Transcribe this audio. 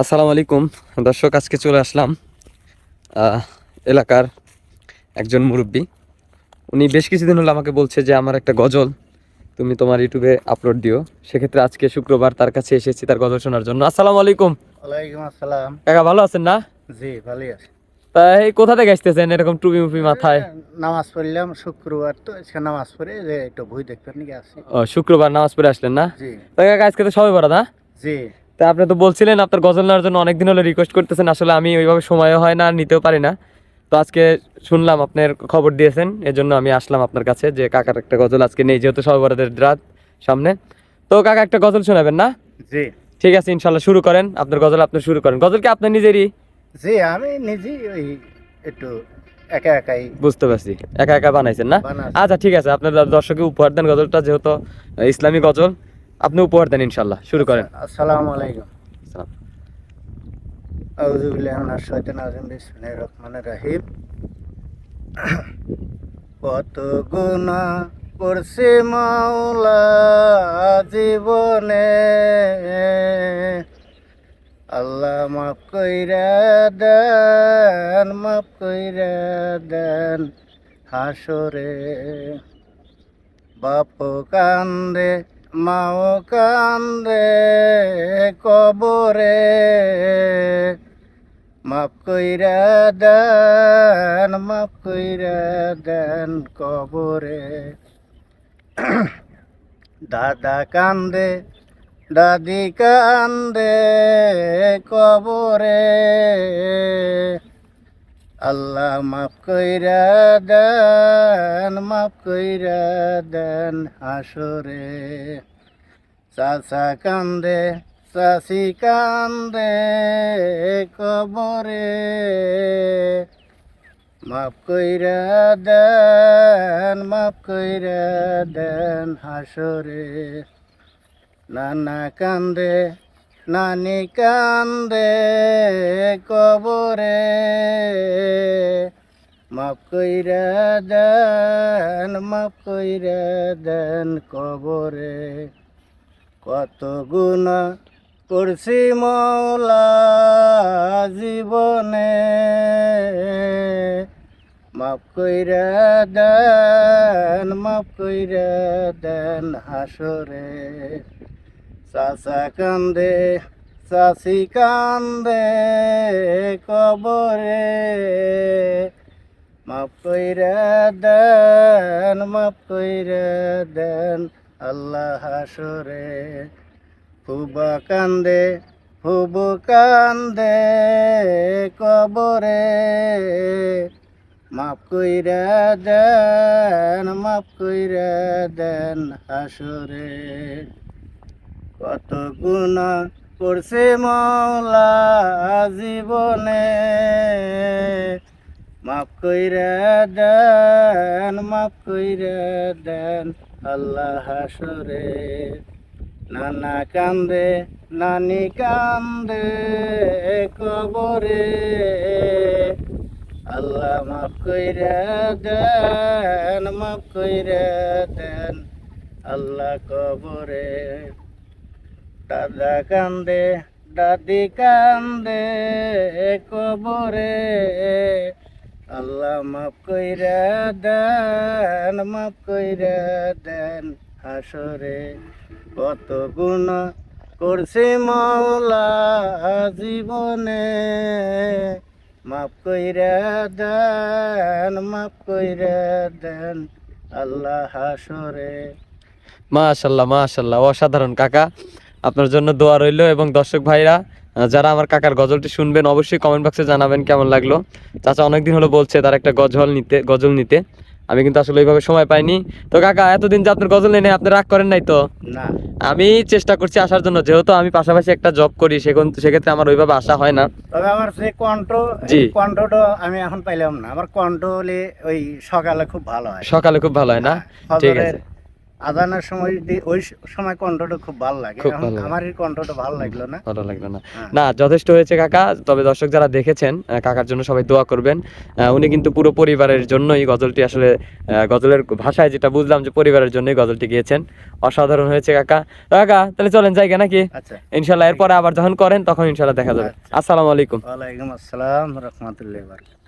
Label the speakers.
Speaker 1: আসসালামু আলাইকুম। দর্শক আজকে চলে আসলাম এলাকার একজন মুরব্বী। উনি বেশ কিছুদিন হলো আমাকে বলছে যে আমার একটা গজল তুমি তোমার ইউটিউবে আপলোড দিও। সেক্ষেত্রে আজকে শুক্রবার তার কাছে এসেছি তার গজল শোনার জন্য। আসসালামু আলাইকুম।
Speaker 2: ওয়ালাইকুম আসসালাম।
Speaker 1: কাকা ভালো আছেন না?
Speaker 2: জি ভালোই আছে।
Speaker 1: তা এই কোথা থেকে আসতেছেন এরকম টুপি মুপি মাথায়?
Speaker 2: নামাজ পড়লাম শুক্রবার তো আজকে নামাজ পড়ে যে একটু বই দেখবেন নাকি আসি।
Speaker 1: ও শুক্রবার নামাজ পড়ে আসলেন না?
Speaker 2: জি।
Speaker 1: কাকা আজকে তো সবাই বড় না?
Speaker 2: জি।
Speaker 1: তা আপনি তো বলছিলেন আপনার গজল নেওয়ার জন্য অনেকদিন হলো রিকোয়েস্ট করতেছেন আসলে আমি ওইভাবে সময়ও হয় না নিতেও পারি না। তো আজকে শুনলাম আপনার খবর দিয়েছেন এজন্য আমি আসলাম আপনার কাছে যে কাকার একটা গজল আজকে নেই যেহেতু বড়দের রাত সামনে। তো কাকা একটা গজল শোনাবেন না?
Speaker 2: জি।
Speaker 1: ঠিক আছে ইনশাল্লাহ শুরু করেন আপনার গজল আপনি শুরু করেন। গজল কি আপনার নিজেরই?
Speaker 2: জি আমি নিজেই ওই একটু একা একাই।
Speaker 1: বুঝতে পারছি। একা একা বানাইছেন না? আচ্ছা ঠিক আছে আপনার দর্শকে উপহার দেন গজলটা যেহেতু ইসলামী গজল। আপনি উপহার দেন ইনশাল্লাহ শুরু করেন।
Speaker 2: আসসালামু আলাইকুম। রহিম। কত গুনাহ করছে মাওলা জীবনে। আল্লাহ মাফ কইরা দেন মাফ কইরা দেন হাসরে বাপ কান্দে। মাও কান্দে কবরে। মাফ কইরা দেন, মাফ কইরা দেন কবরে। দাদা কান্দে দাদি কান্দে কবরে। আল্লাহ মাফ কইরা দেন, মাফ কইরা দেন হাসরে। চাচা কান্দে, চাচি কান্দে কবরে। মাফ কইরা দেন, মাফ কইরা দেন হাসরে। নানা কান্দে নানি কান্দে কবরে, মাফ কইরা দেন, মাফ কইরা দেন কবরে। কত গুণা করছি মৌলা জীবনে, মাফ কইরা দেন, মাফ কইরা দেন হাসরে। চাচা কান্দে, চাচি কান্দে কবরে। মাফ কইরা দেন, মাফ কইরা দেন আল্লাহ হাসরে। ফুবা কান্দে, ফুবু কান্দে কবরে। মাফ কইরা দেন, মাফ কইরা দেন হাসরে। কত গুণা করছে মৌলা জীবনে। মাফ কইরা দেন, মাফ কইরা দেন, আল্লাহ হাসরে। নানা কান্দে, নানি কান্দে কবরে। আল্লাহ মাফ কইরা দেন, মাফ কইরা দেন, আল্লাহ কবরে। দাদা কান্দে, দাদি কান্দে কবরে। আল্লাহ মাফ কইরা দেন, মাফ কইরা দেন হাসরে। কত গুণ করছে মৌলা জীবনে। মাফ কইরা দেন, মাফ কইরা দেন আল্লাহ হাসরে।
Speaker 1: মাশাল্লাহ মাশাল্লাহ, অসাধারণ কাকা। আপনার জন্য দোয়া রইল এবং দর্শক ভাইরা যারা আমার কাকার গজলটি শুনবেন অবশ্যই কমেন্ট বক্সে জানাবেন কেমন লাগল। চাচা অনেকদিন হলো বলছে তার একটা গজল নিতে গজল নিতে। আমি কিন্তু আসলে ওইভাবে সময় পাইনি। তো কাকা এতদিন যে আপনার গজল নেই আপনি রাগ করেন নাই তো? আমি চেষ্টা করছি আসার জন্য যেহেতু আমি পাশাপাশি একটা জব করি সেখন সেক্ষেত্রে আমার ওইভাবে আসা হয় না।
Speaker 2: তবে আমার কণ্ঠ
Speaker 1: জি।
Speaker 2: কণ্ঠটা আমি এখন পাইলাম না। আমার কণ্ঠ ওই সকালে খুব ভালো হয়।
Speaker 1: সকালে খুব ভালো হয় না? ঠিক আছে।
Speaker 2: আজানের সময় ওই সময় কণ্ঠটা খুব ভালো লাগে। আমার এই কণ্ঠটা ভালো লাগল না।
Speaker 1: ভালো লাগল না।
Speaker 2: হ্যাঁ।
Speaker 1: না যথেষ্ট হয়েছে কাকা তবে দর্শক যারা দেখেছেন কাকার জন্য সবাই দোয়া করবেন। উনি কিন্তু পুরো পরিবারের জন্যই গজলটি আসলে গজলের ভাষায় যেটা বুঝলাম যে পরিবারের জন্যই গজলটি গিয়েছেন। অসাধারণ হয়েছে কাকা। কাকা তাহলে চলেন জায়গা নাকি?
Speaker 2: আচ্ছা।
Speaker 1: ইনশাল্লাহ এরপরে আবার যখন করেন তখন ইনশাল্লাহ দেখা যাবে।
Speaker 2: আচ্ছা।
Speaker 1: আসসালামু আলাইকুম।
Speaker 2: ওয়ালাইকুম আসসালাম রহমতুল্লাহ